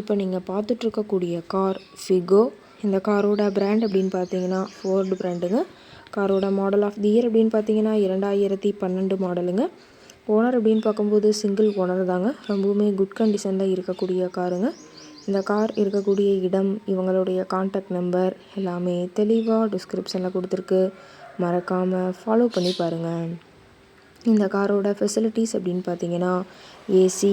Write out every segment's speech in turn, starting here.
இப்போ நீங்கள் பார்த்துட்ருக்கக்கூடிய car Figo இந்த காரோட பிராண்ட் அப்படின்னு பார்த்தீங்கன்னா ஃபோர்டு பிராண்டுங்க காரோட மாடல் ஆஃப் தி இயர் அப்படின்னு பார்த்தீங்கன்னா இரண்டாயிரத்தி பன்னெண்டு மாடலுங்க ஓனர் அப்படின்னு பார்க்கும்போது சிங்கிள் ஓனர் தாங்க. ரொம்பவுமே குட் கண்டிஷனில் இருக்கக்கூடிய காருங்க. இந்த கார் இருக்கக்கூடிய இடம் இவங்களுடைய காண்டாக்ட் நம்பர் எல்லாமே தெளிவாக டிஸ்கிரிப்ஷனில் கொடுத்துருக்கு. மறக்காமல் ஃபாலோ பண்ணி பாருங்கள் இந்த காரோட ஃபெசிலிட்டிஸ் அப்படின்னு பார்த்தீங்கன்னா ஏசி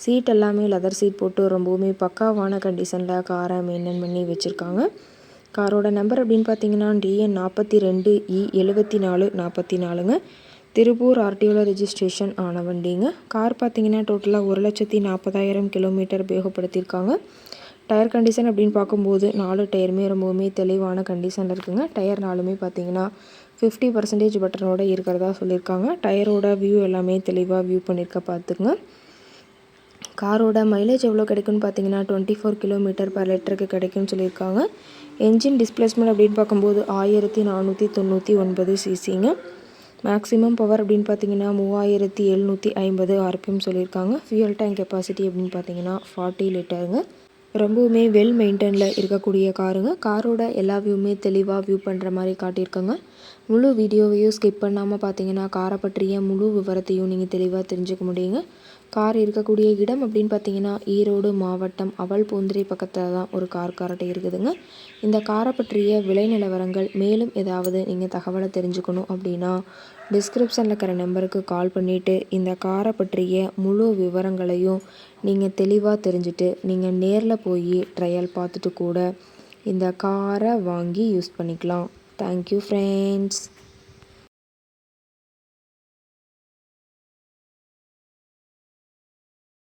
சீட் எல்லாமே லெதர் சீட் போட்டு ரொம்பவுமே பக்காவான கண்டிஷனில் காரை மெயின்டைன் பண்ணி வச்சுருக்காங்க. காரோட நம்பர் அப்படின்னு பார்த்தீங்கன்னா டிஎன் நாற்பத்தி ரெண்டு e இ எழுபத்தி நாலு நாற்பத்தி நாலுங்க. திருப்பூர் ஆர்டிஓவில் ரெஜிஸ்ட்ரேஷன் ஆன வண்டிங்க கார் பார்த்தீங்கன்னா டோட்டலாக ஒரு லட்சத்தி நாற்பதாயிரம் கிலோமீட்டர் உபயோகப்படுத்தியிருக்காங்க. டயர் கண்டிஷன் அப்படின்னு பார்க்கும்போது நாலு டயருமே ரொம்பவுமே தெளிவான கண்டிஷனில் இருக்குங்க. டயர் நாலுமே பார்த்தீங்கன்னா ஃபிஃப்டி பர்சன்டேஜ் பட்டனோட இருக்கிறதா சொல்லியிருக்காங்க. டயரோட வியூ எல்லாமே தெளிவாக வியூ பண்ணியிருக்க பார்த்துக்குங்க. காரோட மைலேஜ் எவ்வளோ கிடைக்கும்னு பார்த்தீங்கன்னா டுவெண்ட்டி ஃபோர் கிலோமீட்டர் பர் லிட்டருக்கு கிடைக்கும்னு சொல்லியிருக்காங்க. என்ஜின் டிஸ்பிளேஸ்மெண்ட் அப்படின்னு பார்க்கும்போது ஆயிரத்தி நானூற்றி தொண்ணூற்றி ஒன்பது சிசிங்க மேக்ஸிமம் பவர் அப்படின்னு பார்த்தீங்கன்னா மூவாயிரத்தி எழுநூற்றி ஐம்பது ஆர்பிஎம் சொல்லியிருக்காங்க. ஃபியூல் டேங்க் கெப்பாசிட்டி அப்படின்னு பார்த்தீங்கன்னா ஃபார்ட்டி லிட்டருங்க ரொம்பவுமே வெல் மெயின்டைனில் இருக்கக்கூடிய காருங்க. காரோட எல்லா வியூவுமே தெளிவாக வியூ பண்ணுற மாதிரி காட்டியிருக்காங்க. முழு வீடியோவையும் ஸ்கிப் பண்ணாமல் பார்த்தீங்கன்னா காரை பற்றிய முழு விவரத்தையும் நீங்கள் தெளிவாக தெரிஞ்சுக்க முடியுங்க. கார் இருக்கக்கூடிய இடம் அப்படின்னு பார்த்தீங்கன்னா ஈரோடு மாவட்டம் அவல் பூந்திரை பக்கத்தில் தான் ஒரு கார் காரட்டை இருக்குதுங்க. இந்த காரை பற்றிய விலை நிலவரங்கள் மேலும் ஏதாவது நீங்கள் தகவலை தெரிஞ்சுக்கணும் அப்படின்னா டிஸ்கிரிப்ஷனில் இருக்கிற நம்பருக்கு கால் பண்ணிவிட்டு இந்த காரை பற்றிய முழு விவரங்களையும் நீங்கள் தெளிவாக தெரிஞ்சுட்டு நீங்கள் நேரில் போய் ட்ரையல் பார்த்துட்டு கூட இந்த காரை வாங்கி யூஸ் பண்ணிக்கலாம். Thank you friends